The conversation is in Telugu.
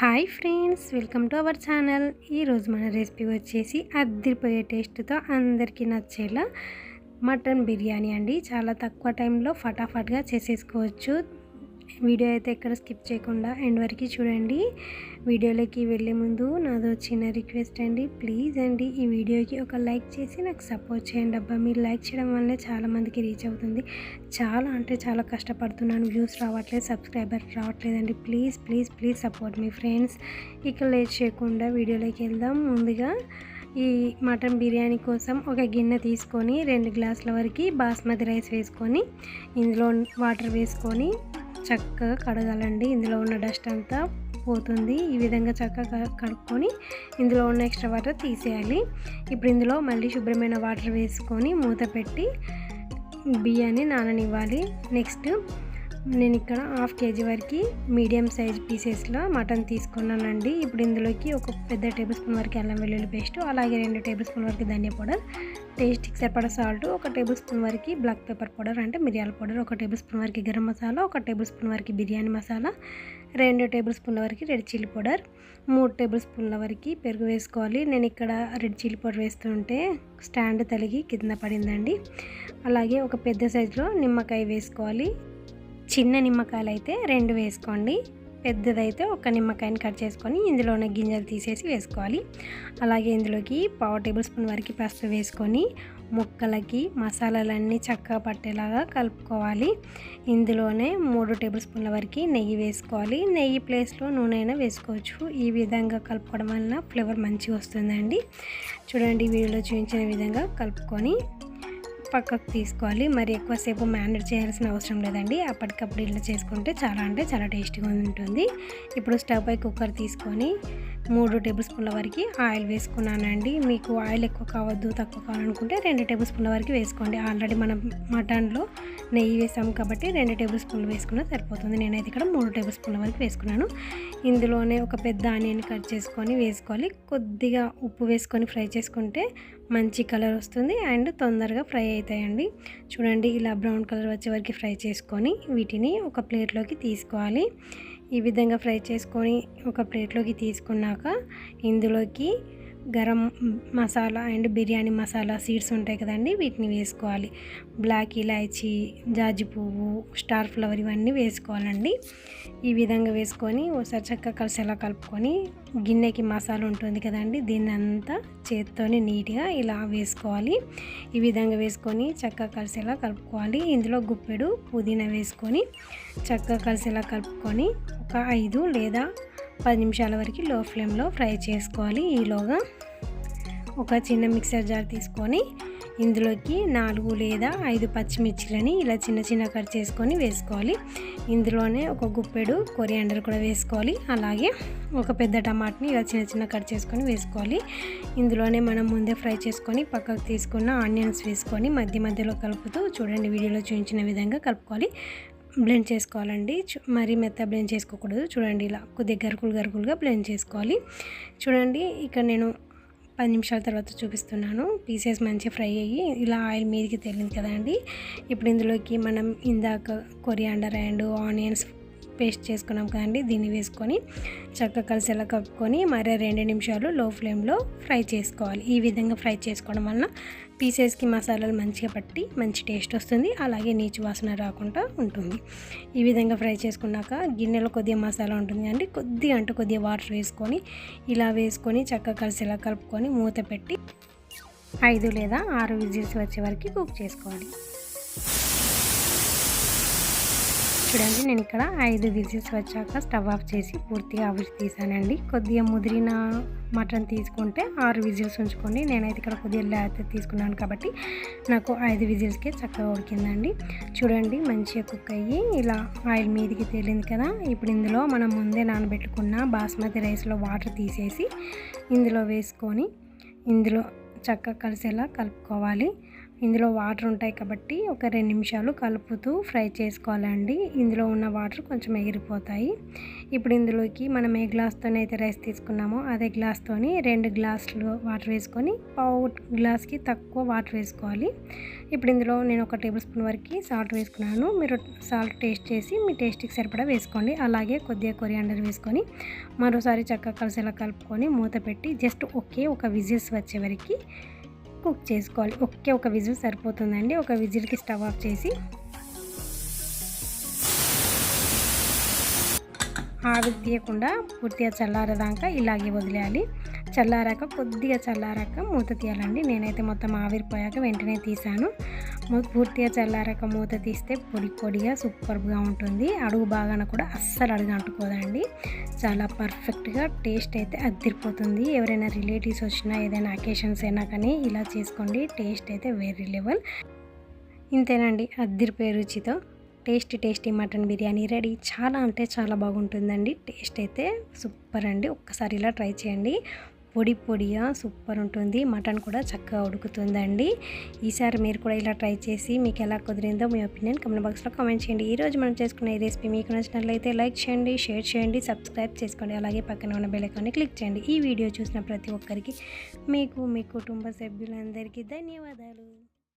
Hi friends welcome to our channel. ఈరోజు మన రెసిపీ వచ్చేసి అద్దరిపోయే టేస్ట్తో అందరికీ నచ్చేలా మటన్ బిర్యానీ అండి. చాలా తక్కువ టైంలో ఫటాఫట్గా చేసేసుకోవచ్చు. వీడియో అయితే ఎక్కడ స్కిప్ చేయకుండా ఎండ్ వరకు చూడండి. వీడియోలోకి వెళ్ళే ముందు నాదో చిన్న రిక్వెస్ట్ అండి. ప్లీజ్ అండి ఈ వీడియోకి ఒక లైక్ చేసి నాకు సపోర్ట్ చేయండి. అబ్బా మీరు లైక్ చేయడం వల్లే చాలామందికి రీచ్ అవుతుంది. చాలా అంటే చాలా కష్టపడుతున్నాను. వ్యూస్ రావట్లేదు సబ్స్క్రైబర్ రావట్లేదండి. ప్లీజ్ ప్లీజ్ ప్లీజ్ సపోర్ట్ మీ ఫ్రెండ్స్. ఇక లేట్ చేయకుండా వీడియోలోకి వెళ్దాం. ముందుగా ఈ మటన్ బిర్యానీ కోసం ఒక గిన్నె తీసుకొని రెండు గ్లాసుల వరకు బాస్మతి రైస్ వేసుకొని ఇందులో వాటర్ వేసుకొని చక్కగా కడగాలండి. ఇందులో ఉన్న డస్ట్ అంతా పోతుంది. ఈ విధంగా చక్కగా కడుక్కొని ఇందులో ఉన్న ఎక్స్ట్రా వాటర్ తీసేయాలి. ఇప్పుడు ఇందులో మళ్ళీ శుభ్రమైన వాటర్ వేసుకొని మూత పెట్టి బియ్యాన్ని నాననివ్వాలి. నెక్స్ట్ నేను ఇక్కడ హాఫ్ కేజీ వరకు మీడియం సైజ్ పీసెస్లో మటన్ తీసుకున్నానండి. ఇప్పుడు ఇందులోకి ఒక పెద్ద టేబుల్ స్పూన్ వరకు అల్లం వెల్లుల్లి పేస్ట్ అలాగే రెండు టేబుల్ స్పూన్ వరకు ధనియా పౌడర్ టేస్ట్కి సరిపడా సాల్ట్ ఒక టేబుల్ స్పూన్ వరకు బ్లాక్ పెప్పర్ పౌడర్ అంటే మిరియాల పౌడర్ ఒక టేబుల్ స్పూన్ వరకు గరం మసాలా ఒక టేబుల్ స్పూన్ వరకు బిర్యానీ మసాలా రెండు టేబుల్ స్పూన్ల వరకు రెడ్ చిల్లీ పౌడర్ మూడు టేబుల్ స్పూన్ల వరకు పెరుగు వేసుకోవాలి. నేను ఇక్కడ రెడ్ చిల్లీ పౌడర్ వేస్తుంటే స్టాండ్ తలిగి కింద పడిందండి. అలాగే ఒక పెద్ద సైజులో నిమ్మకాయ వేసుకోవాలి. చిన్న నిమ్మకాయలు అయితే రెండు వేసుకోండి. పెద్దదైతే ఒక నిమ్మకాయని కట్ చేసుకొని ఇందులో ఉన్న గింజలు తీసేసి వేసుకోవాలి. అలాగే ఇందులోకి పావు టేబుల్ స్పూన్ వరకు పసుపు వేసుకొని ముక్కలకి మసాలాలన్నీ చక్కగా పట్టేలాగా కలుపుకోవాలి. ఇందులోనే మూడు టేబుల్ స్పూన్ల వరకు నెయ్యి వేసుకోవాలి. నెయ్యి ప్లేస్లో నూనె అయినా వేసుకోవచ్చు. ఈ విధంగా కలుపుకోవడం వలన ఫ్లేవర్ మంచిగా వస్తుందండి. చూడండి వీడియోలో చూపించిన విధంగా కలుపుకొని పక్కకు తీసుకోవాలి. మరి ఎక్కువసేపు మేనేజ్ చేయాల్సిన అవసరం లేదండి. అప్పటికప్పుడు ఇలా చేసుకుంటే చాలా అంటే చాలా టేస్టీగా ఉంటుంది. ఇప్పుడు స్టవ్ పై కుక్కర్ తీసుకొని మూడు టేబుల్ స్పూన్ల వరకు ఆయిల్ వేసుకున్నానండి. మీకు ఆయిల్ ఎక్కువ కావద్దు తక్కువ కావాలనుకుంటే రెండు టేబుల్ స్పూన్ల వరకు వేసుకోండి. ఆల్రెడీ మనం మటన్లో నెయ్యి వేసాము కాబట్టి రెండు టేబుల్ స్పూన్లు వేసుకున్నా సరిపోతుంది. నేనైతే ఇక్కడ మూడు టేబుల్ స్పూన్ల వరకు వేసుకున్నాను. ఇందులోనే ఒక పెద్ద ఆనియన్ కట్ చేసుకొని వేసుకోవాలి. కొద్దిగా ఉప్పు వేసుకొని ఫ్రై చేసుకుంటే మంచి కలర్ వస్తుంది. అండ్ తొందరగా ఫ్రై అవుతాయండి. చూడండి ఇలా బ్రౌన్ కలర్ వచ్చే వరకు ఫ్రై చేసుకొని వీటిని ఒక ప్లేట్లోకి తీసుకోవాలి. ఈ విధంగా ఫ్రై చేసుకొని ఒక ప్లేట్లోకి తీసుకున్నాక ఇందులోకి గరం మసాలా అండ్ బిర్యానీ మసాలా సీడ్స్ ఉంటాయి కదండి వీటిని వేసుకోవాలి. బ్లాక్ ఇలాచీ జాజి పువ్వు స్టార్ ఫ్లవర్ ఇవన్నీ వేసుకోవాలండి. ఈ విధంగా వేసుకొని ఒకసారి చక్కగా కలిసేలా కలుపుకొని గిన్నెకి మసాలా ఉంటుంది కదండి దీన్ని అంతా చేత్తోనే నీట్గా ఇలా వేసుకోవాలి. ఈ విధంగా వేసుకొని చక్కగా కలిసేలా కలుపుకోవాలి. ఇందులో గుప్పెడు పుదీనా వేసుకొని చక్కగా కలిసేలా కలుపుకొని ఒక ఐదు లేదా పది నిమిషాల వరకు లో ఫ్లేమ్లో ఫ్రై చేసుకోవాలి ఈలోగా ఒక చిన్న మిక్సర్ జార్ తీసుకొని ఇందులోకి నాలుగు లేదా ఐదు పచ్చిమిర్చిలని ఇలా చిన్న చిన్న కట్ చేసుకొని వేసుకోవాలి. ఇందులోనే ఒక గుప్పెడు కొరియాండర్ కూడా వేసుకోవాలి. అలాగే ఒక పెద్ద టమాటాని ఇలా చిన్న చిన్న కట్ చేసుకొని వేసుకోవాలి. ఇందులోనే మనం ముందే ఫ్రై చేసుకొని పక్కకు తీసుకున్న ఆనియన్స్ వేసుకొని మధ్య మధ్యలో కలుపుతూ చూడండి వీడియోలో చూపించిన విధంగా కలుపుకోవాలి. బ్లెండ్ చేసుకోవాలండి. మరీ మెత్త బ్లెండ్ చేసుకోకూడదు. చూడండి ఇలా కొద్దిగా గరుకులు గరుకులుగా బ్లెండ్ చేసుకోవాలి. చూడండి ఇక్కడ నేను పది నిమిషాల తర్వాత చూపిస్తున్నాను. పీసెస్ మంచిగా ఫ్రై అయ్యి ఇలా ఆయిల్ మీదకి తెలియదు కదండి. ఇప్పుడు ఇందులోకి మనం ఇందాక కొరియాండర్ అండ్ ఆనియన్స్ పేస్ట్ చేసుకున్నాం కదండి దీన్ని వేసుకొని చక్కగా కలిసేలా కప్పుకొని మరి రెండు నిమిషాలు లో ఫ్లేమ్లో ఫ్రై చేసుకోవాలి. ఈ విధంగా ఫ్రై చేసుకోవడం వలన పీసెస్కి మసాలాలు మంచిగా పట్టి మంచి టేస్ట్ వస్తుంది అలాగే నీచు వాసన రాకుండా ఉంటుంది. ఈ విధంగా ఫ్రై చేసుకున్నాక గిన్నెలో కొద్దిగా మసాలా ఉంటుంది అండి కొద్దిగా అంటే కొద్దిగా వాటర్ వేసుకొని ఇలా వేసుకొని చక్కగా కలిసేలా కలుపుకొని మూత పెట్టి ఐదు లేదా ఆరు విజిల్స్ వచ్చే వరకు కుక్ చేసుకోవాలి. చూడండి నేను ఇక్కడ ఐదు విజిల్స్ వచ్చాక స్టవ్ ఆఫ్ చేసి పూర్తిగా అవిసి తీసానండి. కొద్దిగా ముదిరిన మటన్ తీసుకుంటే ఆరు విజిల్స్ ఉంచుకోండి. నేనైతే ఇక్కడ కొద్దిగా లేత తీసుకున్నాను కాబట్టి నాకు ఐదు విజిల్స్కే చక్కగా ఉడికిందండి. చూడండి మంచిగా కుక్ అయ్యి ఇలా ఆయిల్ మీదికి తేలింది కదా. ఇప్పుడు ఇందులో మనం ముందే నానబెట్టుకున్న బాస్మతి రైస్లో వాటర్ తీసేసి ఇందులో వేసుకొని ఇందులో చక్కగా కలిసేలా కలుపుకోవాలి. ఇందులో వాటర్ ఉంటాయి కాబట్టి ఒక రెండు నిమిషాలు కలుపుతూ ఫ్రై చేసుకోవాలండి. ఇందులో ఉన్న వాటర్ కొంచెం ఎగిరిపోతాయి. ఇప్పుడు ఇందులోకి మనం ఏ గ్లాస్తోనైతే రైస్ తీసుకున్నామో అదే గ్లాస్తోని రెండు గ్లాసులు వాటర్ వేసుకొని పావు గ్లాస్కి తక్కువ వాటర్ వేసుకోవాలి. ఇప్పుడు ఇందులో నేను ఒక టేబుల్ స్పూన్ వరకు సాల్ట్ వేసుకున్నాను. మీరు సాల్ట్ టేస్ట్ చేసి మీ టేస్ట్కి సరిపడా వేసుకోండి. అలాగే కొద్దిగా కొరియాండర్ వేసుకొని మరోసారి చక్కగా కలిసేలా కలుపుకొని మూత పెట్టి జస్ట్ ఒకే ఒక విజిల్స్ వచ్చే వరకు కుక్ చేసుకోవాలి. ఒకే ఒక విజిల్ సరిపోతుందండి. ఒక విజిల్కి స్టవ్ ఆఫ్ చేసి ఆవిరి తీయకుండా పూర్తిగా చల్లారదాకా ఇలాగే వదిలేయాలి. చల్లారాక కొద్దిగా చల్లారాక మూత తీయాలండి. నేనైతే మొత్తం ఆవిరిపోయాక వెంటనే తీసాను. పూర్తిగా చల్లారాక మూత తీస్తే పొడి పొడిగా సూపర్గా ఉంటుంది. అడుగు బాగాన కూడా అస్సలు అడుగు అంటుకోదండి. చాలా పర్ఫెక్ట్గా టేస్ట్ అయితే అద్దరిపోతుంది. ఎవరైనా రిలేటివ్స్ వచ్చినా ఏదైనా అకేషన్స్ అయినా కానీ ఇలా చేసుకోండి. టేస్ట్ అయితే వేరే లెవెల్. ఇంతేనండి అద్దరిపోయే రుచితో. Tasty tasty mutton biryani ready. చాలా అంటే చాలా బాగుంటుందండి. టేస్ట్ అయితే సూపర్ అండి. ఒక్కసారి ఇలా ట్రై చేయండి. పొడి పొడిగా సూపర్ ఉంటుంది. మటన్ కూడా చక్కగా ఉడుకుతుందండి. ఈసారి మీరు కూడా ఇలా ట్రై చేసి మీకు ఎలా కుదిరిందో మీ ఒపీనియన్ కమెంట్ బాక్స్లో కామెంట్ చేయండి. ఈరోజు మనం చేసుకున్న ఈ రెసిపీ మీకు నచ్చినట్లయితే లైక్ చేయండి షేర్ చేయండి సబ్స్క్రైబ్ చేసుకోండి. అలాగే పక్కన ఉన్న బెల్లైకాన్ని క్లిక్ చేయండి. ఈ వీడియో చూసిన ప్రతి ఒక్కరికి మీకు మీ కుటుంబ సభ్యులందరికీ ధన్యవాదాలు.